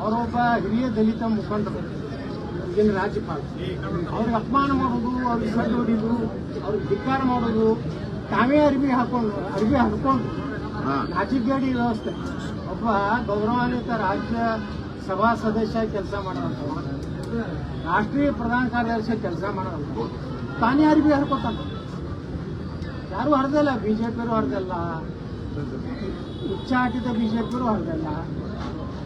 ಅವರೊಬ್ಬ ಹಿರಿಯ ದಲಿತ ಮುಖಂಡರು ಈಗಿನ ರಾಜ್ಯಪಾಲ. ಅವ್ರಿಗೆ ಅಪಮಾನ ಮಾಡೋದು ಅವ್ರಿಗೆ ಸಡ್ಡು ಹೊಡಿದು ಅವ್ರಿಗೆ ಧಿಕ್ಕಾರ ಮಾಡೋದು ತಾವೇ ಅರಿವಿ ಹಾಕೊಂಡು ಅರ್ಬಿ ಹಾಕೊಂಡು ನಾಚಿಗೇಡಿ ವ್ಯವಸ್ಥೆ. ಒಬ್ಬ ಗೌರವಾನ್ವಿತ ರಾಜ್ಯ ಸಭಾ ಸದಸ್ಯ ಕೆಲಸ ಮಾಡೋದಂತ ರಾಷ್ಟ್ರೀಯ ಪ್ರಧಾನ ಕಾರ್ಯದರ್ಶಿ ಕೆಲಸ ಮಾಡೋದಂತ ತಾನೇ ಅರಿವಿ ಹರ್ಕೋತಾನ. ಯಾರು ಹರಿದಲ್ಲ ಬಿಜೆಪಿಯವರು ಹರಿದಲ್ಲ. ಉಚ್ಚಾಟಿತ ಬಿಜೆಪಿಯವರು ಹರಿದಲ್ಲ.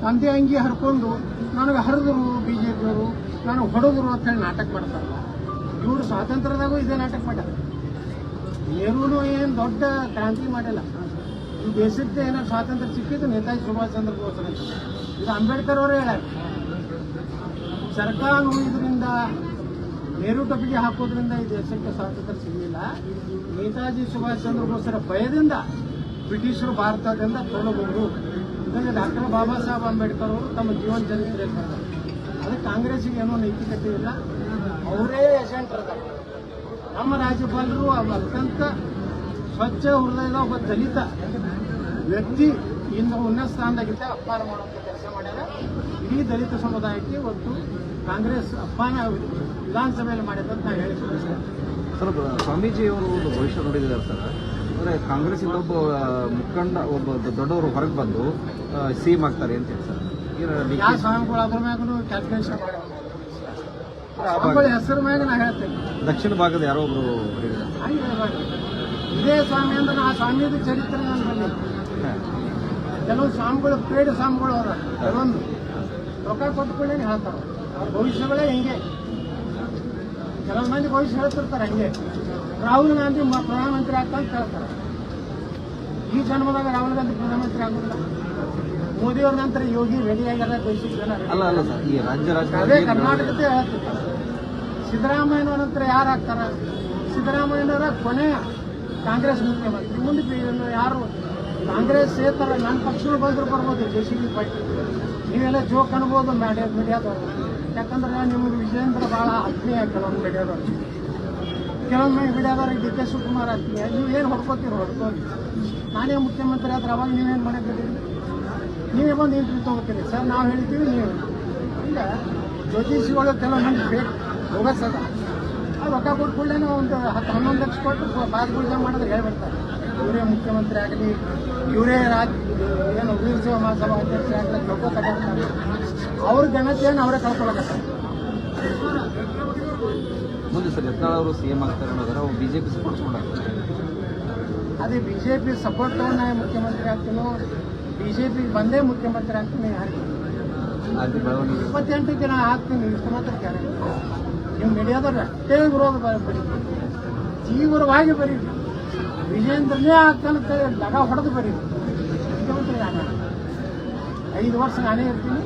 ತಂದೆ ಅಂಗಿ ಹರ್ಕೊಂಡು ನನಗೆ ಹರಿದ್ರು ಬಿಜೆಪಿಯವರು, ನನಗೆ ಹೊಡೆದ್ರು ಅಂತ ಹೇಳಿ ನಾಟಕ ಮಾಡ್ತಾರಲ್ಲ ಇವರು ಸ್ವಾತಂತ್ರ್ಯದಾಗೂ ಇದೇ ನಾಟಕ ಮಾಡ್ಯಾರ. ನೆಹರೂನು ಏನು ದೊಡ್ಡ ಕ್ರಾಂತಿ ಮಾಡಿಲ್ಲ. ಈ ದೇಶಕ್ಕೆ ಏನೋ ಸ್ವಾತಂತ್ರ್ಯ ಸಿಕ್ಕಿದ್ದು ನೇತಾಜಿ ಸುಭಾಷ್ ಚಂದ್ರ ಬೋಸ್ ಅಂತ. ಇದು ಅಂಬೇಡ್ಕರ್ ಅವರೇ ಹೇಳ ಸರ್ಕಾರ ಇದರಿಂದ ನೆಹರು ಕಪಿಗೆ ಹಾಕೋದ್ರಿಂದ ಈ ದೇಶಕ್ಕೆ ಸ್ವಾತಂತ್ರ್ಯ ಸಿಗಲಿಲ್ಲ. ನೇತಾಜಿ ಸುಭಾಷ್ ಚಂದ್ರ ಬೋಸರ ಭಯದಿಂದ ಬ್ರಿಟಿಷರು ಭಾರತದಿಂದ ತೊಲಗೊಂಡು ಇದನ್ನು ಡಾಕ್ಟರ್ ಬಾಬಾ ಸಾಹೇಬ್ ಅಂಬೇಡ್ಕರ್ ಅವರು ತಮ್ಮ ಜೀವನ ಚರಿತ್ರೆ ಬರ್ತಾರೆ ಕಾಂಗ್ರೆಸ್ಸಿಗೆ ಏನೋ ನೈತಿಕತೆ ಇಲ್ಲ. ಅವರೇ ಏಜೆಂಟ್ ಇರ್ತಾರೆ. ನಮ್ಮ ರಾಜ್ಯಪಾಲರು ಅತ್ಯಂತ ಸ್ವಚ್ಛ ಹೃದಯದ ಒಬ್ಬ ದಲಿತ ವ್ಯಕ್ತಿ ಇಂದು ಉನ್ನತ ಸ್ಥಾನದಾಗಿದ್ದ ಅಪಮಾನ ಮಾಡುವಂಥ ಕೆಲಸ ಮಾಡ್ಯಾರ. ಇಡೀ ದಲಿತ ಸಮುದಾಯಕ್ಕೆ ಒಂದು ಕಾಂಗ್ರೆಸ್ ಅಪ್ಪಾನ ವಿಧಾನಸಭೆಯಲ್ಲಿ ಮಾಡಿದ್ದಂತ ಅಂತ ನಾನು ಹೇಳಿ ಸರ್ ಸ್ವಾಮೀಜಿಯವರು ಒಂದು ಭವಿಷ್ಯ ನೋಡಿದ್ದಾರೆ ಸರ್. ಅಂದರೆ ಕಾಂಗ್ರೆಸ್ ಒಬ್ಬ ಮುಖಂಡ ಒಬ್ಬ ದೊಡ್ಡವರು ಹೊರಗೆ ಬಂದು ಸಿ ಎಂ ಆಗ್ತಾರೆ ಅಂತ ಹೇಳಿ ಸರ್ ಹೆಸರು ಮ್ಯಾಗ ನಾ ಹೇಳ್ತೇನೆ. ದಕ್ಷಿಣ ಭಾಗದ ಯಾರೋ ಒಬ್ರು ಇದೇ ಸ್ವಾಮಿ ಅಂದ್ರೆ ಆ ಸ್ವಾಮಿದು ಚರಿತ್ರೆ ನಾನು ಕೆಲವು ಸ್ವಾಮಿಗಳು ಪ್ರೇಡ ಸ್ವಾಮಿಗಳು ಅವರ. ಕೆಲವೊಂದು ರೊಕ್ಕ ಕೊಟ್ಕೊಂಡೇ ಹೇಳ್ತಾರೆ. ಅವ್ರ ಭವಿಷ್ಯಗಳೇ ಹಿಂಗೆ. ಕೆಲವು ಮಂದಿ ಭವಿಷ್ಯ ಹೇಳ್ತಿರ್ತಾರೆ ಹಂಗೆ. ರಾಹುಲ್ ಗಾಂಧಿ ಪ್ರಧಾನಮಂತ್ರಿ ಆಗ್ತಂತ ಹೇಳ್ತಾರೆ ಈ ಜನ್ಮದಾಗ ರಾಹುಲ್ ಗಾಂಧಿ ಪ್ರಧಾನಮಂತ್ರಿ ಮೋದಿ ಮೋದಿಯವ್ರ ನಂತರ ಯೋಗಿ ರೆಡಿ ಆಗ್ಯಾರ ದೇಶಕ್ಕೆ ಜನ. ಅಲ್ಲ ಅಲ್ಲ ಸರ್ ಈ ರಾಜ್ಯ ಅದೇ ಕರ್ನಾಟಕದ ಹೇಳ್ತಿದ್ದೆ ಸಿದ್ದರಾಮಯ್ಯನವರ ನಂತರ ಯಾರು ಆಗ್ತಾರ? ಸಿದ್ದರಾಮಯ್ಯನವರ ಕೊನೆಯ ಕಾಂಗ್ರೆಸ್ ಮುಖ್ಯಮಂತ್ರಿ. ಮುಂದೆ ಯಾರು? ಕಾಂಗ್ರೆಸ್ ಸೇತರ ನನ್ನ ಪಕ್ಷಗಳು ಬಂದ್ರು ಬರ್ಬೋದು ಜೆ ಸಿ ಬಿ ಪಾರ್ಟಿ. ನೀವೆಲ್ಲ ಜೋಕ್ ಅನ್ಬೋದು ಮೀಡಿಯಾ ಮೀಡಿಯಾದವರು. ಯಾಕಂದ್ರೆ ನಿಮಗೆ ವಿಜೇಂದ್ರ ಭಾಳ ಆತ್ಮೀಯ ಕೆಲವೊಂದು ಮೀಡಿಯಾದವ್ರು. ಕೆಲವೊಮ್ಮೆ ಮೀಡಿಯಾದವ್ರಿಗೆ ಡಿ ಕೆ ಶಿವಕುಮಾರ್ ಆಗ್ತೀಯ ನೀವು ಏನು ಹೊಡ್ಕೋತೀರಿ ಹೊಡ್ಕೊಳ್ಳಿ. ನಾನೇ ಮುಖ್ಯಮಂತ್ರಿ ಆದ್ರೆ ಅವಾಗ ನೀವೇನು ಮಾಡಕ್ಕೆ ನೀವೇ ಬಂದು ಇಂಟ್ರಿ ತೊಗೋತೀರಿ. ಸರ್, ನಾವು ಹೇಳ್ತೀವಿ, ನೀವು ಈಗ ಜ್ಯೋತಿಷಿಗಳು ಕೆಲವೊಂದು ಬೇಕು ಹೋಗಸದ ಆ ರೊಕ್ಕ ಕೊಟ್ಟು ಕೂಡಲೇ ಒಂದು ಹತ್ತು ಹನ್ನೊಂದು ಲಕ್ಷ ಕೊಟ್ಟು ಬಾಸ್ಗುಳ್ಜ ಮಾಡಿದ್ರೆ ಹೇಳ್ಬಿಡ್ತಾರೆ. ಇವರೇ ಮುಖ್ಯಮಂತ್ರಿ ಆಗಲಿ, ಇವರೇ ರಾಜ್, ಏನು ವೀರಶೈವ ಮಹಾಸಭಾ ಅಧ್ಯಕ್ಷ ಆಗಲಿ ಕಳ್ಕೊತಾರೆ ಅವ್ರ ಘನತೆಯನ್ನು ಅವರೇ ಕಳ್ಕೊಳಕತ್ತಾರೆ. ಮುಂದೆ ಸರ್ ಯತ್ನಾಳ್ ಅವರು ಸಿ ಎಂ ಆಗ್ತಾರೆ ಅನ್ನೋದಾರೆ ಅವ್ರು ಬಿ ಜೆ ಪಿ ಸಪೋರ್ಟ್ ಮಾಡ್ತಾರೆ ಅದೇ ಬಿ ಜೆ ಪಿ ಸಪೋರ್ಟ್ ನಾ ಮುಖ್ಯಮಂತ್ರಿ ಆಗ್ತೀನೋ ಬಿ ಜೆ ಪಿ ಬಂದೇ ಮುಖ್ಯಮಂತ್ರಿ ಆಗ್ತೀನಿ ಯಾರಿಗೆ ಜನ ಬೆಳವಣಿಗೆ. ಇಪ್ಪತ್ತೆಂಟಕ್ಕೆ ನಾ ಹಾಕ್ತೀನಿ ಇಷ್ಟು ಮಾತ್ರ ಕ್ಯಾರೆ. ನೀವು ಮೀಡಿಯಾದವ್ರು ಅಷ್ಟೇ ವಿರೋಧ ಬರೀ. ತೀವ್ರವಾಗಿ ಬರೀರಿ ವಿಜೇಂದ್ರನೇ ಆಗ್ತಾನೆ ಲಗ ಹೊಡೆದು ಬರೀರಿ ಮುಖ್ಯಮಂತ್ರಿ ನಾನು. ಐದು ವರ್ಷ ನಾನೇ ಇರ್ತೀನಿ.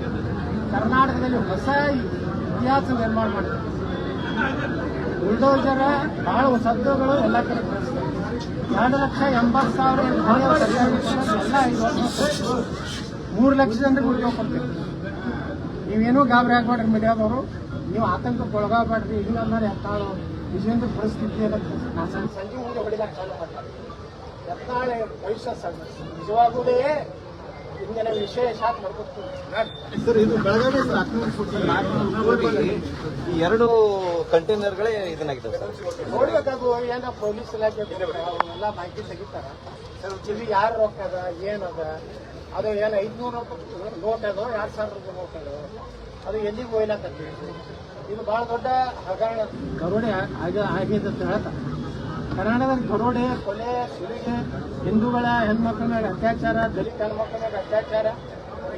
ಕರ್ನಾಟಕದಲ್ಲಿ ಹೊಸ ಇತಿಹಾಸ ನಿರ್ಮಾಣ ಮಾಡ್ತೀನಿ. ಬುಲ್ಡೋಜರ ಬಹಳ ಸದ್ದುಗಳು ಎಲ್ಲ ಕಡೆ ಎರಡು ಲಕ್ಷ ಎಂಬತ್ತು ಸಾವಿರ ಮೂರು ಲಕ್ಷ ಜನರಿಗೆ ಉದ್ಯೋಗ ಕೊಡ್ತೀವಿ ನೀವೇನೂ ಗಾಬರಿ ಆಗ್ಬೇಡ್ರಿ ಮೀಡಿಯಾದವರು ನೀವು ಆತಂಕಕ್ಕೆ ಒಳಗಾಗಬೇಡ್ರಿ. ಇಲ್ಲ ಅಂದ್ರೆ ಎತ್ತಾಳು. ವಿಜೇಂದ್ರ ಪರಿಸ್ಥಿತಿ ಏನಂತ ನಾ ಸಂಜೆ ಮುಂದೆ ಹೊಡಿಲಾಕ ಎತ್ತಾಳೆ, ಭವಿಷ್ಯ ಸಣ್ಣ. ಸರ್ ಇದು ಬೆಳಗಾವಿ ಸರ್ ಈ ಎರಡು ಕಂಟೈನರ್ಗಳೇ ಇದನ್ನಾಗಿದೆ ಸರ್. ನೋಡ್ಬೇಕಾದ್ರು ಏನೋ ಪೊಲೀಸ್ ಇಲಾಖೆ ಅವನ್ನೆಲ್ಲ ಮಾಹಿತಿ ತೆಗಿತಾರ. ಇಲ್ಲಿ ಯಾರು ರೊಕ್ಕ ಅದ ಏನದ ಅದು? ಏನು ಐದ್ನೂರು ನೋಟ್ ಅದೋ ಎರಡು ಸಾವಿರ ರೂಪಾಯಿ ನೋಟ್ ಅದೋ? ಅದು ಎಲ್ಲಿಗೆ ಹೋಯ್ಲಾಕತ್ತಿ? ಇದು ಬಹಳ ದೊಡ್ಡ ಹಗರಣ. ಕರುಣೆ ಆಗ ಆಗಿದೆ ಅಂತ ಹೇಳ್ತಾರೆ ಕರ್ನಾಟಕದಲ್ಲಿ ದರೋಡೆ ಕೊಲೆ, ಸುಲಿಗೆ, ಹಿಂದೂಗಳ ಹೆಣ್ಮಕ್ಳ ಮೇಲೆ ಅತ್ಯಾಚಾರ, ದಲಿತ ಹೆಣ್ಮಕ್ಳ ಮೇಲೆ ಅತ್ಯಾಚಾರ.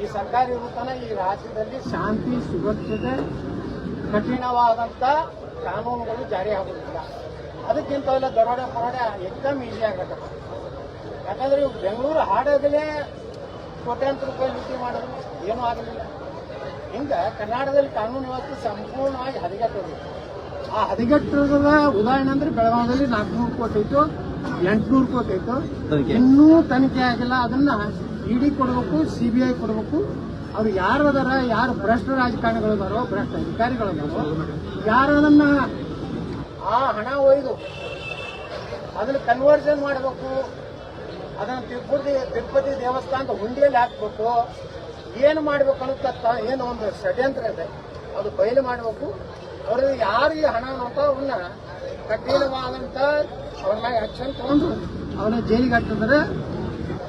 ಈ ಸರ್ಕಾರ ಇರುತ್ತಾನ ಈ ರಾಜ್ಯದಲ್ಲಿ ಶಾಂತಿ, ಸುರಕ್ಷತೆ ಕಠಿಣವಾದಂಥ ಕಾನೂನುಗಳು ಜಾರಿ ಆಗೋದಿಲ್ಲ ಅದಕ್ಕಿಂತ ಎಲ್ಲ ದರೋಡೆ ಪರೋಡೆ ಎಕ್ದಮ್ ಈಸಿ ಆಗತ್ತೆ ಯಾಕಂದ್ರೆ ಇವು ಬೆಂಗಳೂರು ಹಾಡೋದಲ್ಲೇ ಕೋಟ್ಯಾಂತರ ರೂಪಾಯಿ ಲೂಟಿ ಮಾಡೋದು ಏನೂ ಆಗಲಿಲ್ಲ. ಹಿಂಗ ಕರ್ನಾಟಕದಲ್ಲಿ ಕಾನೂನು ವ್ಯವಸ್ಥೆ ಸಂಪೂರ್ಣವಾಗಿ ಹದಗೆಟ್ಟೋದು ಆ ಹದಿಗೆಟ್ಟದ ಉದಾಹರಣೆ ಅಂದ್ರೆ ಬೆಳಗಾವಿಯಲ್ಲಿ ನಾಲ್ಕುನೂರು ಕೋಟಿ ಇತ್ತು ಎಂಟುನೂರು ಕೋಟಿ ಇತ್ತು. ಇನ್ನೂ ತನಿಖೆ ಆಗಿಲ್ಲ. ಅದನ್ನ ಇಡಿ ಕೊಡಬೇಕು ಸಿಬಿಐ ಬಿ ಐ ಕೊಡಬೇಕು. ಅವ್ರು ಯಾರು ಅದಾರ ಯಾರು ಭ್ರಷ್ಟ ರಾಜಕಾರಣಿಗಳು ಅದಾರೋ ಭ್ರಷ್ಟ ಅಧಿಕಾರಿಗಳು ಅದಾರೋ ಯಾರು ಅದನ್ನ ಆ ಹಣ ಒಯ್ದು ಅದನ್ನ ಕನ್ವರ್ಷನ್ ಮಾಡಬೇಕು ಅದನ್ನ ತಿರುಪತಿ ತಿರುಪತಿ ದೇವಸ್ಥಾನದ ಹುಂಡಿಯಲ್ಲಿ ಹಾಕ್ಬೇಕು ಏನು ಮಾಡ್ಬೇಕು ಅಂತ ಏನು ಒಂದು ಷಡ್ಯಂತ್ರ ಇದೆ. ಅದು ಬಯಲು ಮಾಡಬೇಕು. ಅವ್ರಿಗೆ ಯಾರಿಗೆ ಹಣ ನೋಡ್ತಾ ಅವನ್ನ ಕಠಿಣವಾದಂತ ಅವ್ರನ್ನ ಆಕ್ಷನ್ ತಗೊಂಡು ಅವನ ಜೈಲಿಗೆ ಹಾಕಿದ್ರೆ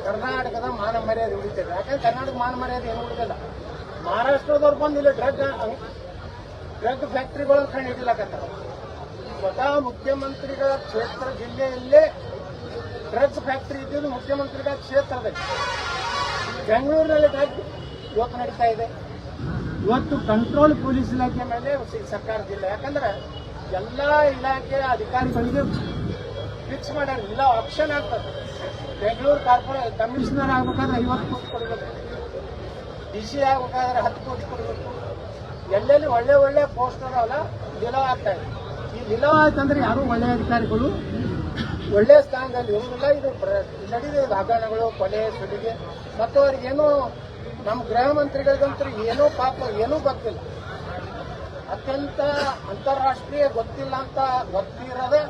ಕರ್ನಾಟಕದ ಮಾನ ಮರ್ಯಾದೆ ಉಳಿತದೆ. ಯಾಕಂದ್ರೆ ಕರ್ನಾಟಕ ಮಾನ ಮರ್ಯಾದೆ ಏನು ಉಳಿದಿಲ್ಲ ಮಹಾರಾಷ್ಟ್ರದವ್ರು ಬಂದು ಇಲ್ಲಿ ಡ್ರಗ್ ಡ್ರಗ್ ಫ್ಯಾಕ್ಟ್ರಿಗಳು ಕಂಡು ಹಿಡಿಲಕತ್ತಾರ. ಸ್ವತಃ ಮುಖ್ಯಮಂತ್ರಿಗಳ ಕ್ಷೇತ್ರ ಜಿಲ್ಲೆಯಲ್ಲೇ ಡ್ರಗ್ಸ್ ಫ್ಯಾಕ್ಟ್ರಿ ಇದ್ದಿದ್ದು ಮುಖ್ಯಮಂತ್ರಿಗಳ ಕ್ಷೇತ್ರದಲ್ಲಿ. ಬೆಂಗಳೂರಿನಲ್ಲಿ ಡ್ರಗ್ ಇವತ್ತು ನಡೀತಾ ಇದೆ. ಇವತ್ತು ಕಂಟ್ರೋಲ್ ಪೊಲೀಸ್ ಇಲಾಖೆ ಮೇಲೆ ಸರ್ಕಾರದಿಲ್ಲ ಯಾಕಂದ್ರೆ ಎಲ್ಲ ಇಲಾಖೆ ಅಧಿಕಾರಿಗಳಿಗೆ ಫಿಕ್ಸ್ ಮಾಡ್ಯಾರ. ಇಲ್ಲ ಆಪ್ಷನ್ ಆಗ್ತದೆ. ಬೆಂಗಳೂರು ಕಾರ್ಪೊರೇ ಕಮಿಷನರ್ ಆಗ್ಬೇಕಾದ್ರೆ ಐವತ್ತು ಕೋಟಿ ಕೊಡಬೇಕು. ಡಿ ಸಿ ಆಗ್ಬೇಕಾದ್ರೆ ಹತ್ತು ಕೋಟಿ ಕೊಡಬೇಕು. ಎಲ್ಲೆಲ್ಲಿ ಒಳ್ಳೆ ಒಳ್ಳೆ ಪೋಸ್ಟ್ ಅಲ್ಲ ನಿಲವ ಆಗ್ತಾ ಇದೆ. ಈ ನಿಲವ ಆಯ್ತಂದ್ರೆ ಯಾರು ಒಳ್ಳೆ ಅಧಿಕಾರಿಗಳು? ಒಳ್ಳೆ ಸ್ಥಾನದಲ್ಲಿ ಇರುವುದಿಲ್ಲ. ಇದು ನಡೆದಿದೆ. ಹಗರಣಗಳು ಕೊಲೆ, ಸುಲಿಗೆ. ಮತ್ತು ಅವ್ರಿಗೇನೋ ನಮ್ಮ ಗೃಹ ಮಂತ್ರಿಗಳಿಗಂತೂ ಏನೂ ಪಾಪ ಏನೂ ಗೊತ್ತಿಲ್ಲ. ಅತ್ಯಂತ ಅಂತಾರಾಷ್ಟ್ರೀಯ ಗೊತ್ತಿಲ್ಲ ಅಂತ ಗೊತ್ತಿರೋದೇ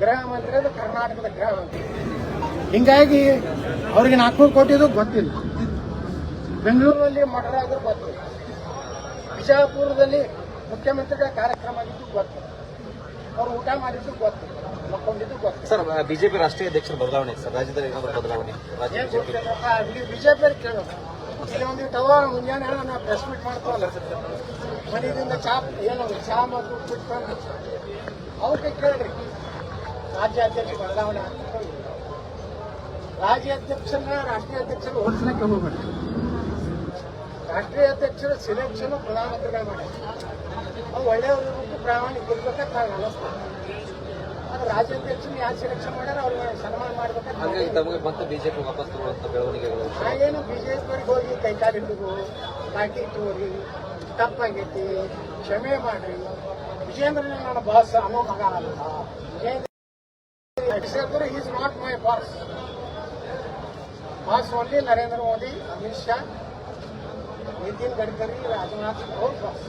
ಗೃಹ ಮಂತ್ರಿ ಅದು ಕರ್ನಾಟಕದ ಗೃಹ ಮಂತ್ರಿ. ಹಿಂಗಾಗಿ ಅವ್ರಿಗೆ ನಾಲ್ಕುನೂರು ಕೋಟಿದು ಗೊತ್ತಿಲ್ಲ. ಬೆಂಗಳೂರಲ್ಲಿ ಮರ್ಡರ್ ಆದ್ರೂ ಗೊತ್ತಿಲ್ಲ. ಬಿಜಾಪುರದಲ್ಲಿ ಮುಖ್ಯಮಂತ್ರಿಗಳ ಕಾರ್ಯಕ್ರಮ ಆಗಿದ್ದು ಗೊತ್ತಿಲ್ಲ. ಅವ್ರು ಊಟ ಮಾಡಿದ್ದು ಗೊತ್ತಿಲ್ಲ. ಮಕ್ಕೊಂಡಿದ್ದು ಗೊತ್ತಿಲ್ಲ. ಸರ್ ಬಿಜೆಪಿ ರಾಷ್ಟ್ರೀಯ ಅಧ್ಯಕ್ಷರ ಬದಲಾವಣೆ ಸರ್ ರಾಜ್ಯದಲ್ಲಿ ಏನಾದರೂ ಬದಲಾವಣೆ ಬಿಜೆಪಿ. ಕೇಳೋದು. ಇಲ್ಲಿ ಒಂದು ಟವ ಮುಂಜಾನೆ ನಾವು ಪ್ರೆಸ್ ಮೀಟ್ ಮಾಡ್ತಾವಲ್ಲ ಮನೆಯಿಂದ ಚಾ, ಏನು ಚಾ ಮತ್ತು ಬಿಟ್ಕೊಂಡು ಅವಕ್ಕೆ ಕೇಳ್ರಿ. ರಾಜ್ಯಾಧ್ಯಕ್ಷ ಬದಲಾವಣೆ ಆಗ್ತದೆ ರಾಜ್ಯಾಧ್ಯಕ್ಷನ ರಾಷ್ಟ್ರೀಯ ಅಧ್ಯಕ್ಷರು ಹೋಲಿಸ್ಲಿಕ್ಕೆ ಹೋಗ್ಬೇಡಿ ರಾಷ್ಟ್ರೀಯ ಅಧ್ಯಕ್ಷರ ಸಿಲೆಕ್ಷನ್ ಪ್ರಧಾನಮಂತ್ರಿಗಳು ಮಾಡಿ ಅವ್ರು ಒಳ್ಳೆಯವರು ಪ್ರಾಮಾಣಿಕ ಇರ್ಬೇಕಂತ ನಾನು ಹಾಗಾಗಿ ತಮಗೆ ಮತ್ತೆ ಬಿಜೆಪಿ ವಾಪಸ್ ತಗೊಳ್ಳುವಂತ ಬೆಳವಣಿಗೆಗಳು ನಾವೇನು ಬಿಜೆಪಿಯವ್ರಿಗೆ ಹೋಗಿ ಕೈಕಾಲು ಹಿಡಿದು ಪಾರ್ಟಿ ತೋರಿ ತಪ್ಪಾಗೈತಿ ಕ್ಷಮೆ ಮಾಡ್ರಿ ವಿಜೇಂದ್ರ ನನ್ನ ಬಾಸ್ ಅನ್ನೋ ಮಗ ಅಲ್ಲ Vijayendra is not my boss boss only Narendra Modi Amit Shah Nitin Gadkari Rajnath ಅವ್ರ boss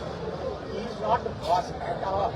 is not boss at all